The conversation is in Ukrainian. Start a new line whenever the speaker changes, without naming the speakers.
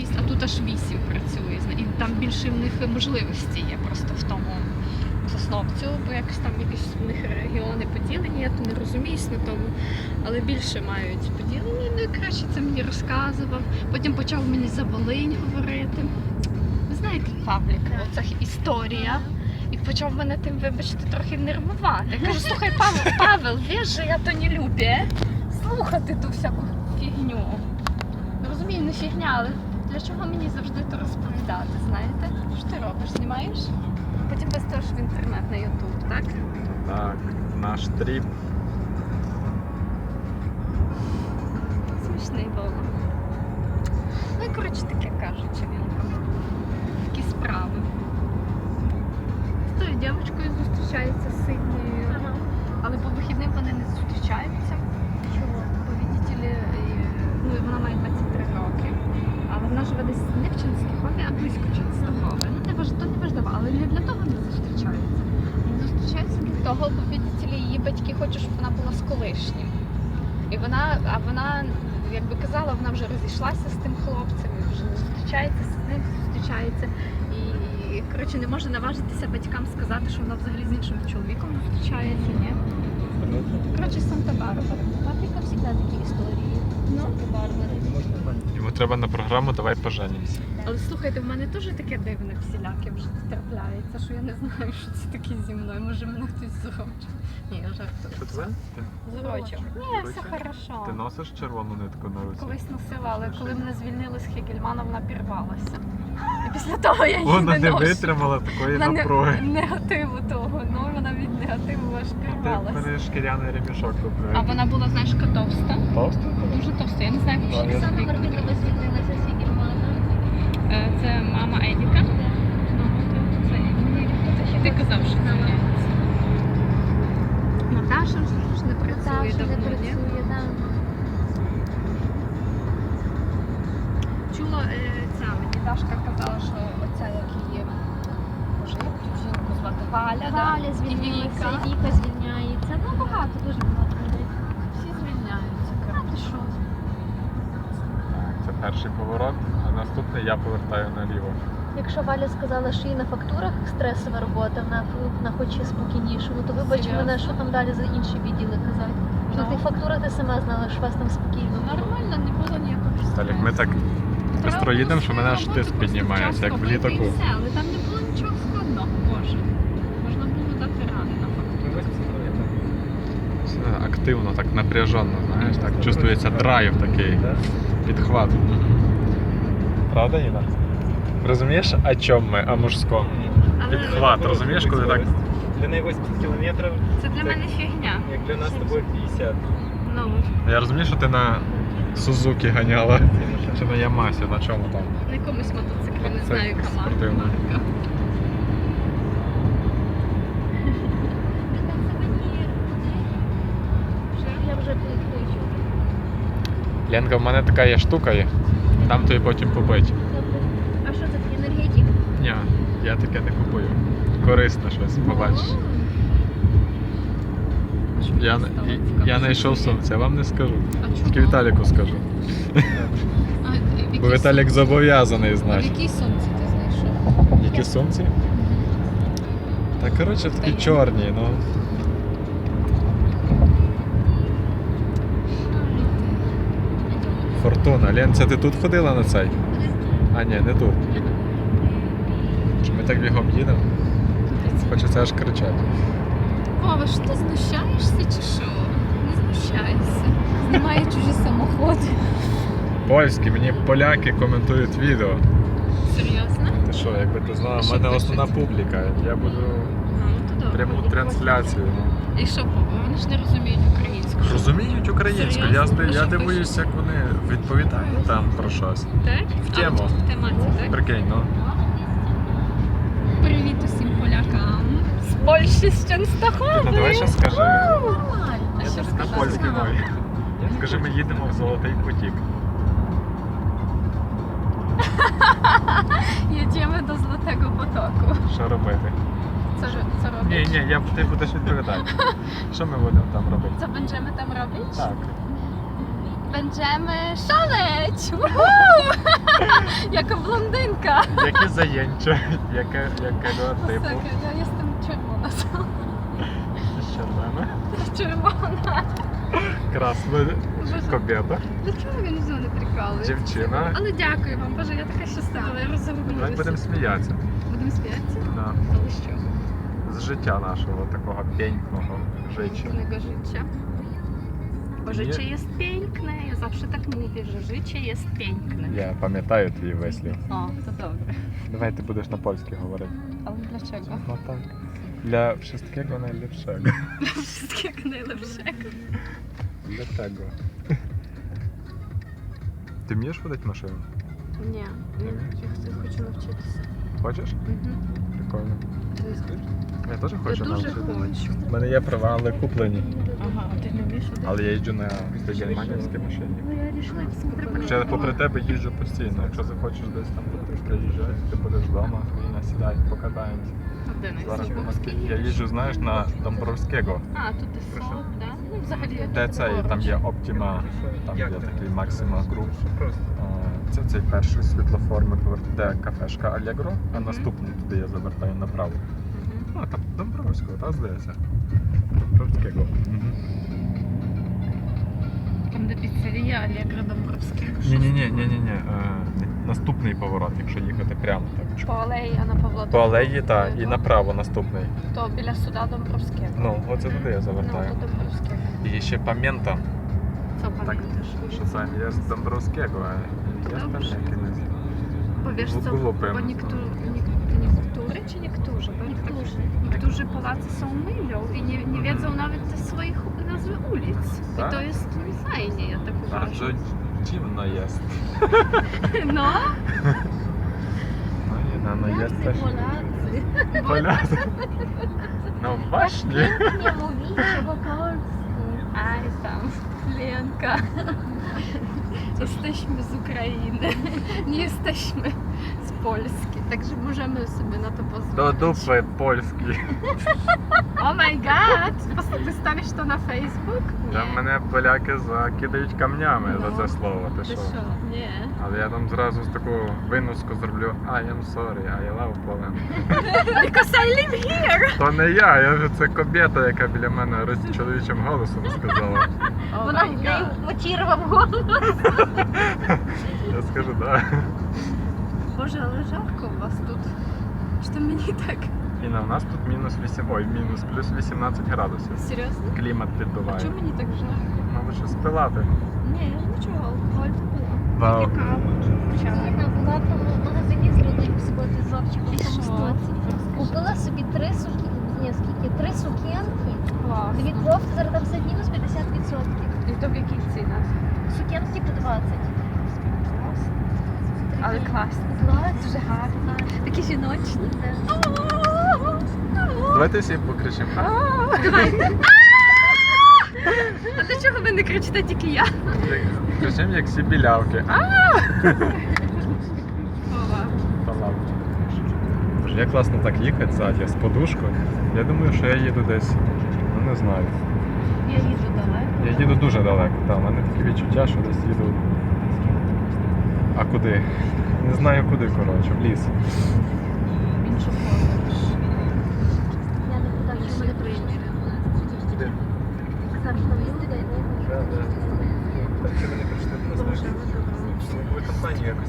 6, а тут аж 8 працює. І там більше в них можливості є просто в тому Сосновцю, бо якось там якісь в них регіони поділені, я то не розуміюсь на тому, але більше мають поділені. Ну і краще це мені розказував. Потім почав мені за Волинь говорити. Ви знаєте, Павлік, оця історія. І почав мене тим, вибачте, трохи нервувати. Я кажу, слухай, Павел, Павел, віж, же я то не люблю слухати ту всяку фігню. Ну, Розумію, не фігня, але для чого мені завжди то розповідати, знаєте? Що ти робиш? Знімаєш? Потім вестеш в інтернет на Ютуб, так?
Так, наш тріп.
Смішний Вова. Ну і коротше таке кажучи, він там. Такі справи. З тою дівчинкою зустрічається з того, бо її батьки хочуть, щоб вона була з колишнім. І вона, а вона, якби казала, вона вже розійшлася з тим хлопцем, вже не зустрічається з ним, зустрічається. І коротше не може наважитися батькам сказати, що вона взагалі з іншим чоловіком зустрічається, ні? Коротше, Санта-Барбара.
Папіка завжди такі історії.
Ну.
Барбари.
Треба на програму Давай поженимося.
Але слухайте, в мене теж таке дивне всіляке вже трапляється, що я не знаю, що це таке зі мною. Може мене хтось зурочив. Ні, я жартую.
Що це?
Зурочив. Ні, все хорошо.
ти носиш червону нитку на руці?
Колись носила, але коли мене звільнили з Хегельмана, вона пірвалася. І після того я її
Вона
не
не витримала такої
Вона не-
напруги.
негативу того. Ну вона від негативу аж
Ти
пірвалася.
мене шкіряний ремішок купив.
А вона була, знаєш, яка товста. Дуже товста. Я не знаю, як ще Це мама Едіка. Ти казав, що це. Наташа ж не працює давно, ні? Чула е, ця мені Дашка казала, що оця як її боже, як ту жінку звати Валя, да?
Валя звільняється,
Віка.
звільняється. Ну, багато, дуже багато людей.
Всі звільняються.
А ти що?
Так, це перший поворот, наступний я повертаю наліво.
Якщо Валя сказала, що їй на фактурах стресова робота, вона, вона хоче спокійніше, ну то вибач
Серйозно?
мене, що там далі за інші відділи казати. Що на
Ну.
тих фактурах ти сама знала, що у вас там спокійно.
Нормально, не було ніякого
Сталік, ми так швидко їдемо, що мене аж тиск піднімається, як в літаку.
Але там не було нічого складного, боже. Можна було дати рани на фактуру.
Все активно, так напряженно, знаєш, так чувствується драйв такий, підхват. Правда, Іна? Розумієш, о чому ми, о мужському? Підхват, розумієш, коли так.
Для неї 80 кілометрів,
це для мене фігня.
як для нас з тобою 50.
Ну,
Я розумію, що ти на Сузуки ганяла. Чи на Ямасі, на чому там?
на якомусь мотоциклі, не знаю, яка марка.
спортивна.
марка.
Я вже кличу.
Ленка, в мене така є штука є. Там тобі потім побить.
А що це такий енергетик?
Ні, я таке не купую. Корисне щось, побачиш. Я, я, я знайшов сумці, я вам не скажу. Тільки Віталіку скажу. Бо Віталік зобов'язаний
В
знати.
якій сумці ти знайшов?
Які сумці? Та коротше такі чорні, ну. Фортуна. Лен, це ти тут ходила на цей? А ні, не тут. Чи ми так бігом їдемо? Хочеться аж кричати.
Вова, що ти знущаєшся чи що? Не знущайся. Знімає чужі самоходи.
Польські, мені поляки коментують відео.
Серйозно?
Ти що, якби ти знала, в мене основна публіка. Я буду
Ну,
пряму трансляцію.
І що, вони ж не розуміють українську.
Розуміють українську. Я,
Серйозно?
я
що
дивуюсь, як вони відповідають там про щось.
Так?
В тему.
А, в тематі, так?
Прикинь, ну.
Привіт усім полякам. З Польщі, з Częstochowy.
Ну, давай ще скажи.
А що
На
сказати?
польській мові. Скажи, ми їдемо в Золотий потік.
Jedziemy do Złotego Potoku.
Що робити?
Co, co
Ні,
robić?
ні, я, ти будеш відповідати. Що ми будемо там робити?
Co będziemy tam robić?
Так.
Będziemy szaleć! Woohoo!
Які заєнча? Яке, якого типу?
Ja jestem czerwona.
Червона.
Czerwona.
Красна кобєта.
Dlaczego він зо не прикали?
Дівчина.
Але дякую вам, Боже, я така щаслива, я розумію.
будемо сміятися.
Будемо сміятися?
Да.
Але що?
Життя нашого такого пенького життя.
Życia. Bo życie jest piękne. Ja zawsze tak mówię, że życie jest piękne.
Я пам'ятаю твій вислів.
O, to dobre.
Давай ти будеш на польській говорити.
Ale dlaczego?
Ну так. Для wszystkiego najlepszego.
Wszystkiego najlepszego.
Для tego. Ти вмієш водити машину?
Ja chcę, хочу навчитися.
Хочеш?
Угу.
Прикольно. Я теж
Я
хочу
дуже
навчитися.
хочу.
У мене є права, але куплені.
Ага, а ти не вмієш?
Але я їжджу на германівській машині.
Ну, я спробувати.
Ще попри тебе їжджу постійно. Якщо захочеш десь там потрошки їжджати, ти будеш вдома, і сідай, покатаємося.
А де
Зараз
на
Москві. Я їжджу, знаєш, на Домбровського.
А, тут і сок, да? Ну, взагалі.
Де цей, там є Optima, там є такий Maxima Group. Е, Це цей перший світлофор, ми повертаємо, де кафешка Allegro, а наступний туди я завертаю направо. Ну, там Домбровського, так здається. Домбровського.
Там де піцерія Алегро Домбровського.
Ні, ні, ні, ні, ні, ні. Наступний поворот, якщо їхати прямо так.
По алеї Анна Павла
По алеї, так, і направо наступний.
То біля суда Домбровського.
Ну, оце туди я
Ну,
завертаю.
то Домбровського.
І ще пам'ята,
Co pamiętasz?
що це є з Домбровського, а є там
Dobrze.
якимось.
Bo wiesz co,
Głupym.
Niektóry czy niektórzy? Bo niektórzy. Niektórzy Polacy są mylą i nie, nie wiedzą nawet te swoich nazwy ulic.
Tak?
I to jest fajnie, ja tak
Bardzo
uważam.
dziwno jest.
No,
No nie, no, no jest też.
Polacy.
Polacy. No właśnie.
Nie mówicie po polsku.
aj tam, Lenka. Jesteśmy z Ukrainy, nie jesteśmy z Polski, także możemy sobie na to
Do
pozwolić.
dupy Polski.
Oh my god! Pos- Wystawisz to na Facebook?
Там мене поляки закидають камнями за це слово. Ти
Ти
що?
що? Ні.
Але я там зразу таку виноску зроблю I am sorry, I love Poland.
Because I live here!
То не я, я вже це кобєта, яка біля мене роз- чоловічим голосом сказала.
Oh
Вона в неї голос.
Я скажу, так.
Боже, але жарко у вас тут. Що мені так?
І на в нас тут мінус 8, ой, мінус плюс 18 градусів.
Серйозно?
Клімат
А чому мені так жарко?
Мабуть, щось пилати.
Ні, я ж нічого, алкоголь то пила.
Вау.
Чай.
Вона була в магазині з людьми в суботу з Вовчиком
І що?
Купила собі три сукенки, ні, скільки? Три сукенки.
Клас.
Від Вовки зараз там все мінус 50%.
І то в яких цінах?
Сукенки по 20.
Але класно. Дуже гарно. Такі жіночні.
Давайте всі покричимо.
Давайте. А для чого ви не кричите тільки я?
Кричимо як всі білявки. Як класно так їхати ззаді з подушкою. Я думаю, що я їду десь, ну не знаю.
Я їду далеко.
Я їду дуже далеко, так. У мене таке відчуття, що десь їду. А куди? Не знаю куди, коротше, в ліс.
В іншу подорож.
Я не що мене прийняли. Завжди люди.
Так, чи вони прийшли просто
ви
компанію якось